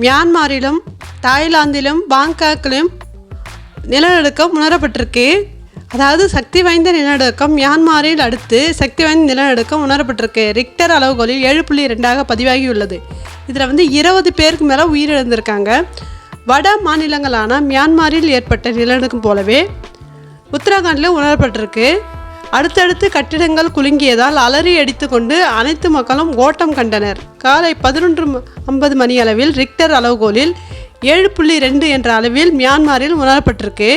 மியான்மாரிலும் தாய்லாந்திலும் பாங்காக்கிலும் நிலநடுக்கம் உணரப்பட்டிருக்கு. அதாவது சக்தி வாய்ந்த நிலநடுக்கம் மியான்மாரில் அடுத்து சக்தி வாய்ந்த நிலநடுக்கம் உணரப்பட்டிருக்கு. ரிக்டர் அளவுகோலில் ஏழு புள்ளி ரெண்டாக பதிவாகியுள்ளது. இதில் வந்து இருபது பேருக்கு மேலே உயிரிழந்திருக்காங்க. வட மாநிலங்களான மியான்மாரில் ஏற்பட்ட நிலநடுக்கம் போலவே உத்தரகாண்டில் உணரப்பட்டிருக்கு. அடுத்தடுத்து கட்டிடங்கள் குலுங்கியதால் அலறி அடித்துக்கொண்டு அனைத்து மக்களும் ஓட்டம் கண்டனர். காலை பதினொன்று ஐம்பது மணி அளவில் ரிக்டர் அளவுகோலில் ஏழு புள்ளி ரெண்டு என்ற அளவில் மியான்மரில் உணரப்பட்டிருக்கு.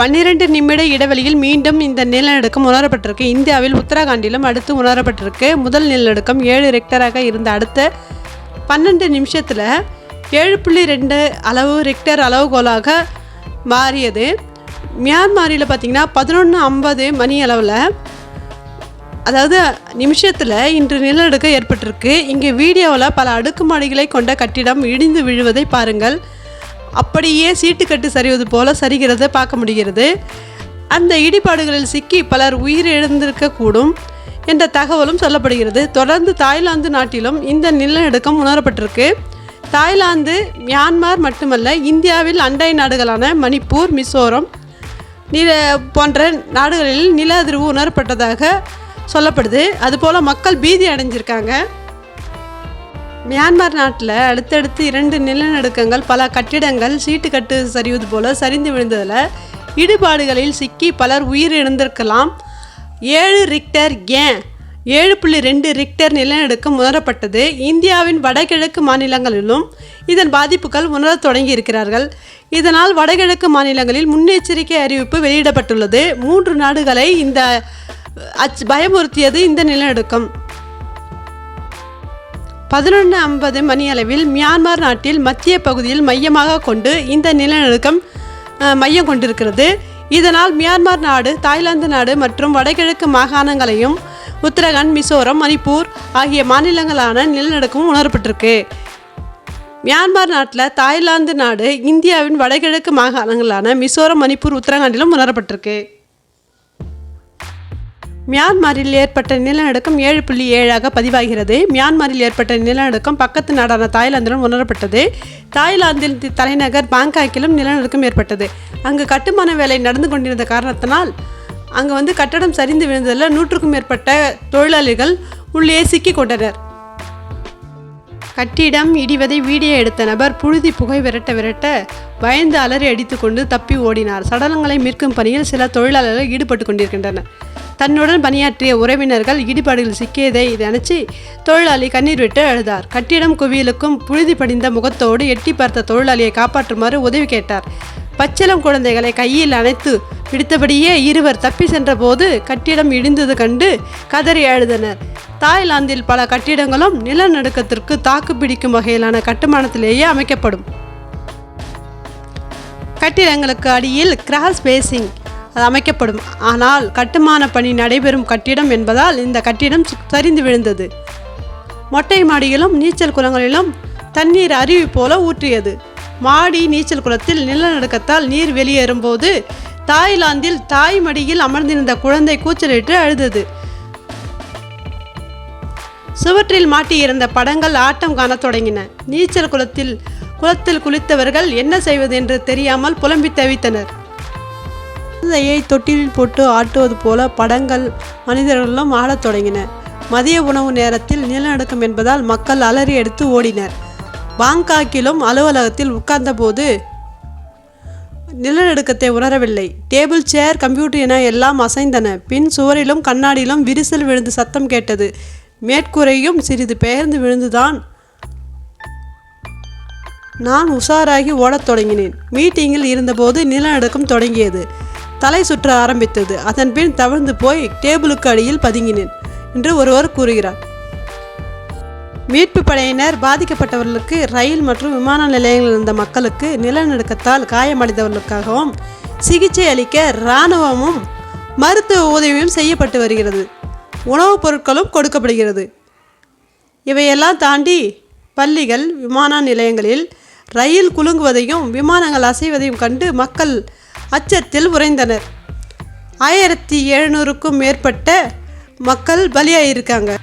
பன்னிரண்டு நிமிட இடைவெளியில் மீண்டும் இந்த நிலநடுக்கம் உணரப்பட்டிருக்கு. இந்தியாவில் உத்தரகாண்டிலும் அடுத்து உணரப்பட்டிருக்கு. முதல் நிலநடுக்கம் ஏழு ரெக்டராக இருந்த அடுத்த பன்னெண்டு நிமிஷத்தில் ஏழு புள்ளி ரெண்டு அளவு ரெக்டர் அளவுகோலாக மாறியது. மியான்மாரியில் பார்த்திங்கன்னா பதினொன்று ஐம்பது மணி அளவில் அதாவது நிமிஷத்தில் இன்று நிலநடுக்கம் ஏற்பட்டிருக்கு. இங்கே வீடியோவில் பல அடுக்குமாடிகளை கொண்ட கட்டிடம் இடிந்து விழுவதை பாருங்கள். அப்படியே சீட்டுக்கட்டு சரிவது போல சரிகிறதை பார்க்க முடிகிறது. அந்த இடிபாடுகளில் சிக்கி பலர் உயிரிழந்திருக்கக்கூடும் என்ற தகவலும் சொல்லப்படுகிறது. தொடர்ந்து தாய்லாந்து நாட்டிலும் இந்த நிலநடுக்கம் உணரப்பட்டிருக்கு. தாய்லாந்து மியான்மர் மட்டுமல்ல இந்தியாவில் அண்டை நாடுகளான மணிப்பூர் மிசோரம் நில போன்ற நாடுகளில் நில அதிர்வு உணரப்பட்டதாக சொல்லப்படுது. அதுபோல் மக்கள் பீதி அடைஞ்சிருக்காங்க. மியான்மர் நாட்டில் அடுத்தடுத்து இரண்டு நிலநடுக்கங்கள் பல கட்டிடங்கள் சீட்டுக்கட்டு சரிவது போல சரிந்து விழுந்ததில் இடுபாடுகளில் சிக்கி பலர் உயிரிழந்திருக்கலாம். ஏழு ரிக்டர் ஏன்? ஏழு புள்ளி ரெண்டு ரிக்டர் நிலநடுக்கம் உணரப்பட்டது. இந்தியாவின் வடகிழக்கு மாநிலங்களிலும் இதன் பாதிப்புகள் உணரத் தொடங்கி இருக்கிறார்கள் இதனால் வடகிழக்கு மாநிலங்களில் முன்னெச்சரிக்கை அறிவிப்பு வெளியிடப்பட்டுள்ளது. மூன்று நாடுகளை இந்த அச் பயமுறுத்தியது இந்த நிலநடுக்கம். பதினொன்று ஐம்பது மணியளவில் மியான்மர் நாட்டில் மத்திய பகுதியில் மையமாக கொண்டு இந்த நிலநடுக்கம் மையம் கொண்டிருக்கிறது. இதனால் மியான்மர் நாடு தாய்லாந்து நாடு மற்றும் வடகிழக்கு மாகாணங்களையும் உத்தரகாண்ட் மிசோரம் மணிப்பூர் ஆகிய மாநிலங்களான நிலநடுக்கம் உணரப்பட்டிருக்கு. மியான்மர் நாட்டில் தாய்லாந்து நாடு இந்தியாவின் வடகிழக்கு மாகாணங்களான மிசோரம் மணிப்பூர் உத்தரகாண்டிலும் உணரப்பட்டிருக்கு. மியான்மரில் ஏற்பட்ட நிலநடுக்கம் ஏழு புள்ளி ஏழாக பதிவாகிறது. மியான்மரில் ஏற்பட்ட நிலநடுக்கம் பக்கத்து நாடான தாய்லாந்திலும் உணரப்பட்டது. தாய்லாந்தில் தலைநகர் பாங்காக்கிலும் நிலநடுக்கம் ஏற்பட்டது. அங்கு கட்டுமான வேலை நடந்து கொண்டிருந்த காரணத்தினால் அங்கே வந்து கட்டடம் சரிந்து விழுந்ததில் நூற்றுக்கும் மேற்பட்ட தொழிலாளிகள் உள்ளே சிக்கிக் கொண்டனர். கட்டிடம் இடிவதை வீடியோ எடுத்த நபர் புழுதி புகை விரட்ட விரட்ட பயந்து அலறி அடித்துக்கொண்டு தப்பி ஓடினார். சடலங்களை மீட்கும் பணியில் சில தொழிலாளர்கள் ஈடுபட்டு கொண்டிருக்கின்றனர். தன்னுடன் பணியாற்றிய உறவினர்கள் இடிபாடுகளில் சிக்கியதை நினைச்சு தொழிலாளி கண்ணீர் விட்டு அழுதார். கட்டிடம் குவியலுக்கும் புழுதி படிந்த முகத்தோடு எட்டி பார்த்த தொழிலாளியை காப்பாற்றுமாறு உதவி கேட்டார். பச்சிளம் குழந்தைகளை கையில் அணைத்து பிடித்தபடியே இருவர் தப்பி சென்றபோது கட்டிடம் இடிந்தது கண்டு கதறி அழுதனர். தாய்லாந்தில் பல கட்டிடங்களும் நிலநடுக்கத்திற்கு தாக்கு பிடிக்கும் வகையிலான கட்டுமானத்திலேயே அமைக்கப்படும். கட்டிடங்களுக்கு அடியில் கிராஸ் பேசிங் அது அமைக்கப்படும். ஆனால் கட்டுமான பணி நடைபெறும் கட்டிடம் என்பதால் இந்த கட்டிடம் சரிந்து விழுந்தது. மொட்டை மாடியிலும் நீச்சல் குளங்களிலும் தண்ணீர் அருவி போல ஊற்றியது. மாடி நீச்சல் குளத்தில் நிலநடுக்கத்தால் நீர் வெளியேறும்போது தாய்லாந்தில் தாய் மடியில் அமர்ந்திருந்த குழந்தை கூச்சலிட்டு அழுதது. சுவற்றில் மாட்டியிருந்த படங்கள் ஆட்டம் காணத் தொடங்கின. நீச்சல் குளத்தில் குளத்தில் குளித்தவர்கள் என்ன செய்வது என்று தெரியாமல் புலம்பி தவித்தனர். குழந்தையை தொட்டிலில் போட்டு ஆட்டுவது போல படங்கள் மனிதர்களும் ஆடத் தொடங்கின. மதிய உணவு நேரத்தில் நிலநடுக்கம் என்பதால் மக்கள் அலறி எடுத்து ஓடினர். பாங்காக்கிலும் அலுவலகத்தில் உட்கார்ந்தபோது நிலநடுக்கத்தை உணரவில்லை. டேபிள் சேர் கம்ப்யூட்டர் என எல்லாம் அசைந்தன. பின் சுவரிலும் கண்ணாடியிலும் விரிசல் விழுந்து சத்தம் கேட்டது. மேற்கூரையும் சிறிது பெயர்ந்து விழுந்துதான் நான் உஷாராகி ஓடத் தொடங்கினேன். மீட்டிங்கில் இருந்தபோது நிலநடுக்கம் தொடங்கியது. தலை சுற்ற ஆரம்பித்தது. அதன் பின் தவழ்ந்து போய் டேபிளுக்கு அடியில் பதுங்கினேன் என்று ஒருவர் கூறுகிறார். மீட்பு படையினர் பாதிக்கப்பட்டவர்களுக்கு ரயில் மற்றும் விமான நிலையங்களில் இருந்த மக்களுக்கு நிலநடுக்கத்தால் காயமடைந்தவர்களுக்காகவும் சிகிச்சை அளிக்க இராணுவமும் மருத்துவ உதவியும் செய்யப்பட்டு வருகிறது. உணவுப் பொருட்களும் கொடுக்கப்படுகிறது. இவையெல்லாம் தாண்டி பள்ளிகள் விமான நிலையங்களில் ரயில் குலுங்குவதையும் விமானங்கள் அசைவதையும் கண்டு மக்கள் அச்சத்தில் உறைந்தனர். ஆயிரத்தி எழுநூறுக்கும் மேற்பட்ட மக்கள் பலியாகியிருக்காங்க